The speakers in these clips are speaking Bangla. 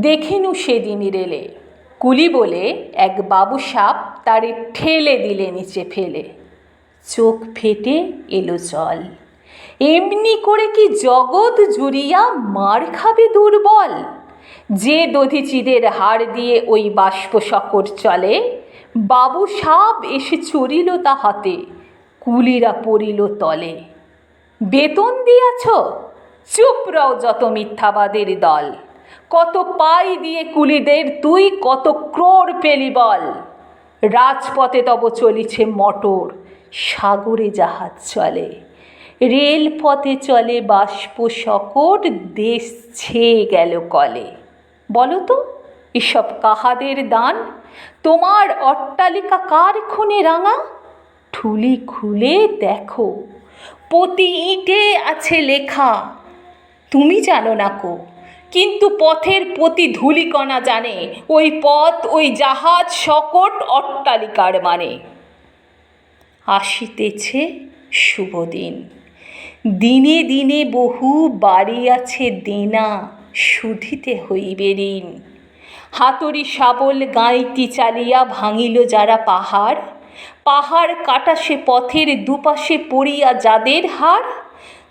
দেখিনু সেদিন রেলে কুলি বলে, এক বাবু সাপ তারে ঠেলে দিলে নিচে ফেলে। চোখ ফেটে এলো জল। এমনি করে কি জগৎ জুড়িয়া মার খাবে দুর্বল? যে দধিচিদের হাড় দিয়ে ওই বাষ্প শকর চলে, বাবু সাপ এসে চড়িল তাহাতে কুলিরা পড়িল তলে। বেতন দিয়াছ? চুপ রও যত মিথ্যাবাদের দল। কত পাই দিয়ে কুলিদের তুই কত ক্রোড় পেলি বল। রাজপথে তব চলিছে মটর, সাগরে জাহাজ চলে। রেলপথে চলে বাষ্প শকট, দেশ ছেয়ে গেল কলে। বলো তো, এসব কাহাদের দান? তোমার অট্টালিকা কার খুনে রাঙা? ঠুলি খুলে দেখো, প্রতি ইটে আছে লেখা। তুমি জানো না কো কিন্তু পথের প্রতি ধূলিকণা জানে, ওই পথ, ওই জাহাজ সকট অট্টালিকার মানে। আসিতেছে শুভ দিন দিনে বহু বাড়ি আছে দেনা শুধিতে হইবে ঋণ। হাতুড়ি শাবল গাঁইটি চালিয়া ভাঙিল যারা পাহাড় পাহাড় কাটা সে পথের দুপাশে পড়িয়া যাদের হার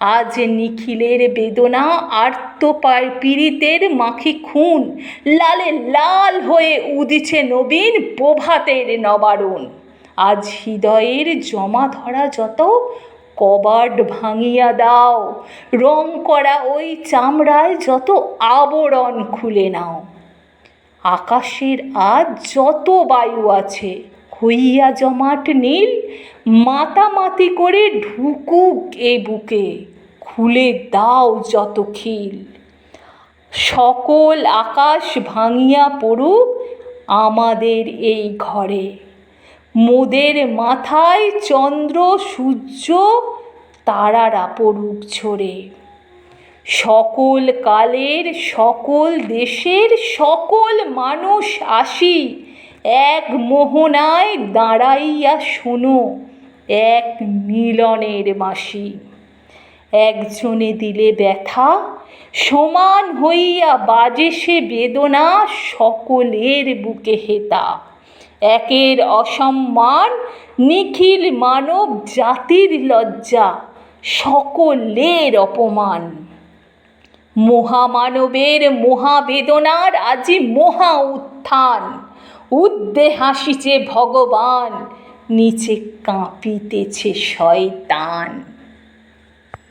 আজ নিখিলের বেদনা আর্ত পায় পীড়িতের মাখি খুন। লালে লাল হয়ে উদিছে নবীন প্রভাতের নবারুণ। আজ হৃদয়ের জমা ধরা যত, কবাট ভাঙিয়া দাও। রং করা ওই চামড়ায় যত আবরণ খুলে নাও। আকাশের আজ যত বায়ু আছে হইয়া জমাট নীল, মাতামাতি করে ঢুকুক এ বুকে, খুলে দাও যত খিল। সকল আকাশ ভাঙিয়া পড়ুক আমাদের এই ঘরে। মোদের মাথায় চন্দ্র, সূর্য, তারারা পড়ুক ঝরে। সকল কালের, সকল দেশের, সকল মানুষ আসি এক মোহনায় দাঁড়াইয়া শোনো, এক মিলনের মাসি। একজনে দিলে ব্যথা, সমান হইয়া বাজে সে বেদনা, সকলের বুকে হেতা। একের অসম্মান, নিখিল মানব জাতির লজ্জা, সকলের অপমান। মহামানবের মহাবেদনার আজি মহা উত্থান। উদ্দে হাসিছে ভগবান নিচে কাঁপিতেছে শয়তান।